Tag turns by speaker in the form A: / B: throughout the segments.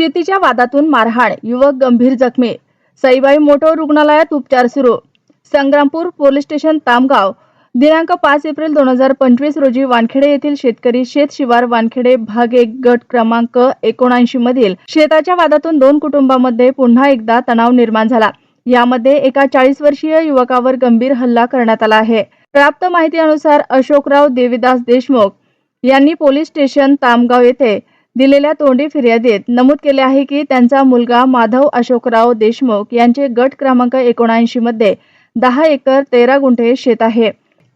A: शेतीच्या वादातून मारहाण युवक गंभीर जखमी सईबाई मोटो रुग्णालयात उपचार सुरू. संग्रामपूर पोलीस स्टेशन तामगाव दिनांक पाच एप्रिल दोन हजार पंचवीस रोजी वानखेडे येथील शेतकरी शेत शिवार वानखेडे भाग एक गट क्रमांक एकोणऐंशी मधील शेताच्या वादातून दोन कुटुंबामध्ये पुन्हा एकदा तणाव निर्माण झाला. यामध्ये एका चाळीस वर्षीय युवकावर गंभीर हल्ला करण्यात आला आहे. प्राप्त माहितीनुसार अशोकराव देविदास देशमुख यांनी पोलीस स्टेशन तामगाव येथे दिलेल्या तोंडी फिर्यादीत नमूद केले आहे की त्यांचा मुलगा माधव अशोकराव देशमुख यांचे गट क्रमांक एकोणऐंशी मध्ये दहा एकर तेरा गुंठे शेत आहे.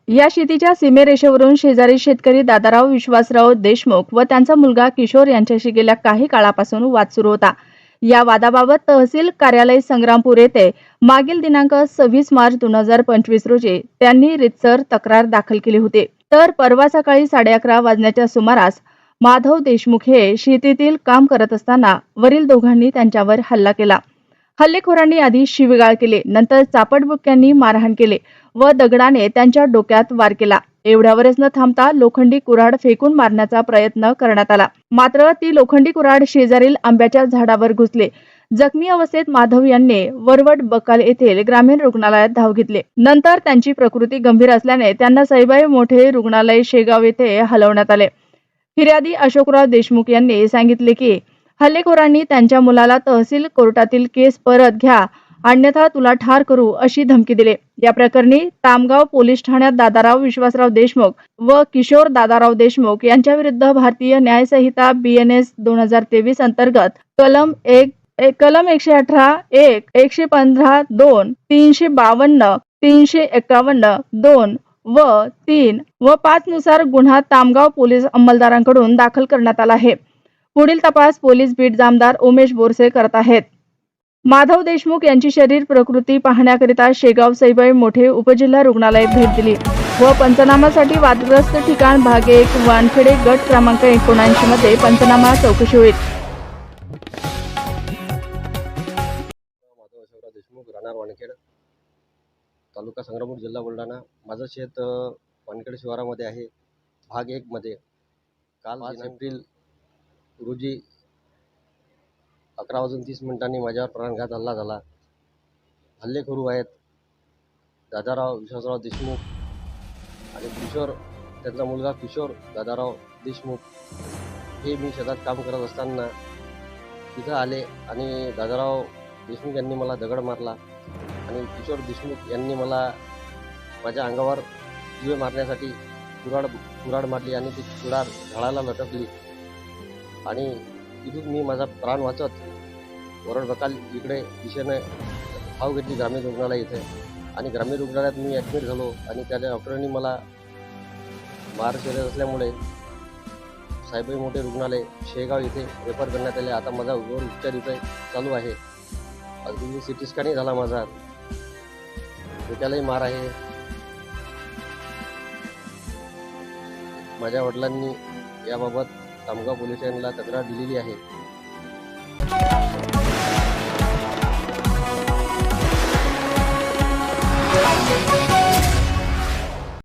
A: या शेतीच्या सीमेरेषेवरून शेजारी शेतकरी दादाराव विश्वासराव देशमुख व त्यांचा मुलगा किशोर यांच्याशी गेल्या काही काळापासून वाद सुरू होता. या वादाबाबत तहसील कार्यालय संग्रामपूर येथे मागील दिनांक सव्वीस मार्च दोन हजार पंचवीस रोजी त्यांनी रितसर तक्रार दाखल केली होती. तर परवा सकाळी साडे अकरा वाजण्याच्या सुमारास माधव देशमुख हे शेतीतील काम करत असताना वरील दोघांनी त्यांच्यावर हल्ला केला. हल्लेखोरांनी आधी शिवीगाळ केले नंतर चापटबुक्यांनी मारहाण केले व दगडाने त्यांच्या डोक्यात वार केला. एवढ्यावरच न थांबता लोखंडी कुऱ्हाड फेकून मारण्याचा प्रयत्न करण्यात आला. मात्र ती लोखंडी कुऱ्हाड शेजारील आंब्याच्या झाडावर घुसले. जखमी अवस्थेत माधव यांनी वरवट बकाल येथील ग्रामीण रुग्णालयात धाव घेतले. नंतर त्यांची प्रकृती गंभीर असल्याने त्यांना सईबाई मोठे रुग्णालय शेगाव येथे हलवण्यात आले. फिर्यादी अशोकराव देशमुख यांनी सांगितले की हल्लेखोरांनी त्यांच्या मुलाला तहसील कोर्टातील केस परत घ्या अन्यथा तुला ठार करू अशी धमकी दिली. या प्रकरणी तामगाव पोलीस ठाण्यात दादाराव विश्वासराव देशमुख व किशोर दादाराव देशमुख यांच्या विरुद्ध भारतीय बी एन बीएनएस दोन हजार तेवीस अंतर्गत कलम एक एक- कलम एकशे अठरा एक एकशे पंधरा दोन तीनशे बावन्न तीनशे एकावन्न दोन व तीन व पाच नुसार गुन्हा तामगाव पोलीस अंमलदारांकडून दाखल करण्यात आला आहे. पुढील तपास पोलीस बीट जामदार उमेश बोरसे करत आहेत. माधव देशमुख यांची शरीर प्रकृती पाहण्याकरिता शेगाव सैबाई मोठे उपजिल्हा रुग्णालयात भेट दिली व पंचनामासाठी वादग्रस्त ठिकाण भाग एक वानखेडे गट क्रमांक एकोणऐंशी मध्ये पंचनामा चौकशी होईल.
B: माधव देशमुख राहणार तालुका संग्रामपूर जिल्हा बुलढाणा. माझं शेत अ, वानखेड शिवारामध्ये आहे. भाग एकमध्ये काल पाच एप्रिल रोजी अकरा वाजून तीस मिनिटांनी माझ्यावर प्राणघात हल्ला झाला. हल्लेखोरू आहेत दादाराव विश्वासराव देशमुख आणि किशोर त्यांचा मुलगा किशोर दादाराव देशमुख. हे मी शेतात काम करत असताना तिथं आले आणि दादाराव देशमुख यांनी मला दगड मारला. आणि किशोर देशमुख यांनी मला माझ्या अंगावर दिवे मारण्यासाठी कुराड कुराड मारली आणि ती कुराड झाडाला लटकली. आणि तिथून मी माझा प्राण वाचत वरड बकाल इकडे दिशेने धाव घेतली ग्रामीण रुग्णालय इथे. आणि ग्रामीण रुग्णालयात मी ॲडमिट झालो आणि त्याच्या डॉक्टरांनी मला मार शरीर असल्यामुळे साहेबाई मोठे रुग्णालय शेगाव इथे रेफर करण्यात आले. आता माझा वर उपचार इथे चालू आहे. अगदी सिटी स्कॅनही झाला माझा. डोक्यालाही मार आहे. माझ्या वडिलांनी याबाबत तामगाव पोलीस स्टेशनला तक्रार दिलेली आहे.